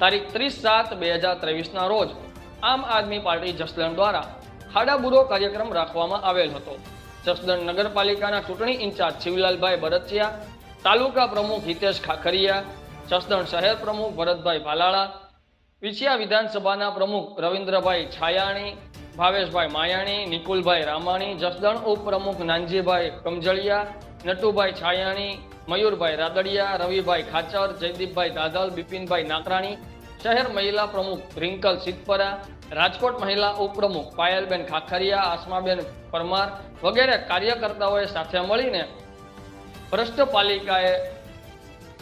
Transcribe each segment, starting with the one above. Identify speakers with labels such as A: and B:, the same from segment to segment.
A: તારીખ ત્રીસ સાત બે હજાર ત્રેવીસના રોજ આમ આદમી પાર્ટી જસદણ દ્વારા ખાડાબુરો કાર્યક્રમ રાખવામાં આવેલ હતો. જસદણ નગરપાલિકાના ચૂંટણી ઇન્ચાર્જ શિવલાલભાઈ ભરતિયા, તાલુકા પ્રમુખ હિતેશ ખાખરિયા, જસદણ શહેર પ્રમુખ ભરતભાઈ ભાલાળા, વિછિયા વિધાનસભાના પ્રમુખ રવિન્દ્રભાઈ છાયાણી ભાવેશભાઈ માયાણી, નિકુલભાઈ રામાણી, જસદણ ઉપપ્રમુખ નાનજીભાઈ કમજળિયા, નટુભાઈ છાયાણી, મયુરભાઈ રાદડિયા, રવિભાઈ ખાચર, જયદીપભાઈ દાદલ બિપિનભાઈ નાકરાણી, શહેર મહિલા પ્રમુખ રિંકલ સિદ્ધપરા, રાજકોટ મહિલા ઉપપ્રમુખ પાયલબેન ખાખરિયા, આસમાબેન પરમાર વગેરે કાર્યકર્તાઓએ સાથે મળીને ભ્રષ્ટ પાલિકાએ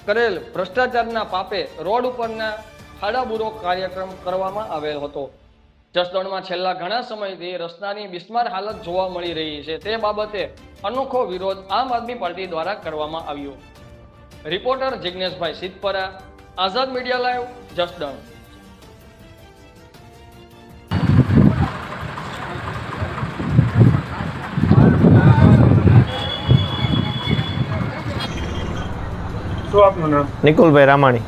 A: કરેલ ભ્રષ્ટાચારના પાપે રોડ ઉપરના ખાડાબુરો કાર્યક્રમ કરવામાં આવેલ હતો. જસદણમાં છેલ્લા ઘણા સમયથી રસ્તાની બિસ્માર હાલત જોવા મળી રહી છે. તે બાબતે અનોખો વિરોધ આમ આદમી પાર્ટી દ્વારા કરવામાં આવ્યો. Reporter Jigneshbhai Siddhpara Azad media live Jasdan.
B: શું આપનું નામ?
C: નિકુલભાઈ રામાણી.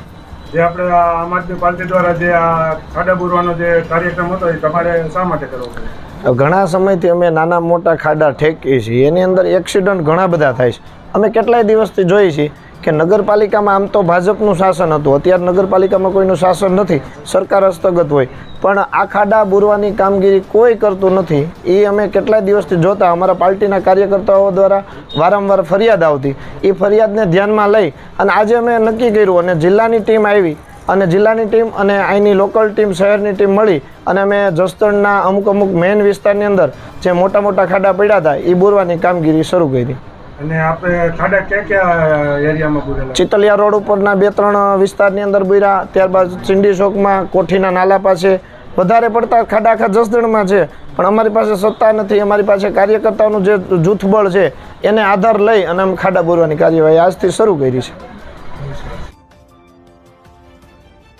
B: જે આપણે આમ આદમી પાર્ટી દ્વારા જે આ ખાડા પૂરવાનો જે કાર્યક્રમ હતો એ તમારે શા માટે કરવો પડે?
C: ઘણા સમયથી અમે નાના મોટા ખાડા ઠેકીએ છીએ. એની અંદર એક્સિડન્ટ ઘણા બધા થાય છે. અમે કેટલાય દિવસથી જોઈએ છીએ કે નગરપાલિકામાં આમ તો ભાજપનું શાસન હતું. અત્યારે નગરપાલિકામાં કોઈનું શાસન નથી. સરકાર હસ્તગત હોય. પણ આ ખાડા બુરવાની કામગીરી કોઈ કરતું નથી. એ અમે કેટલાય દિવસથી જોતા. અમારા પાર્ટીના કાર્યકર્તાઓ દ્વારા વારંવાર ફરિયાદ આવતી. એ ફરિયાદને ધ્યાનમાં લઈ અને આજે અમે નક્કી કર્યું અને જિલ્લાની ટીમ આવી. અને જિલ્લાની ટીમ અને અહીંની લોકલ ટીમ શહેરની ટીમ મળી અને અમે જસદણના અમુક અમુક મેઇન વિસ્તારની અંદર જે મોટા મોટા ખાડા પડ્યા હતા એ બોરવાની કામગીરી શરૂ કરી.
B: અને આપણે ખાડા ક્યાં ક્યાં એરિયામાં
C: ચિતલિયા રોડ ઉપરના બે ત્રણ વિસ્તારની અંદર બોર્યા ત્યારબાદ ચિંડી ચોકમાં કોઠીના નાલા પાસે. વધારે પડતા ખાડા આખા જસદણમાં છે પણ અમારી પાસે સત્તા નથી અમારી પાસે કાર્યકર્તાઓનું જે જૂથબળ છે એને આધાર લઈ અને અમે ખાડા બોરવાની કાર્યવાહી આજથી શરૂ કરી છે.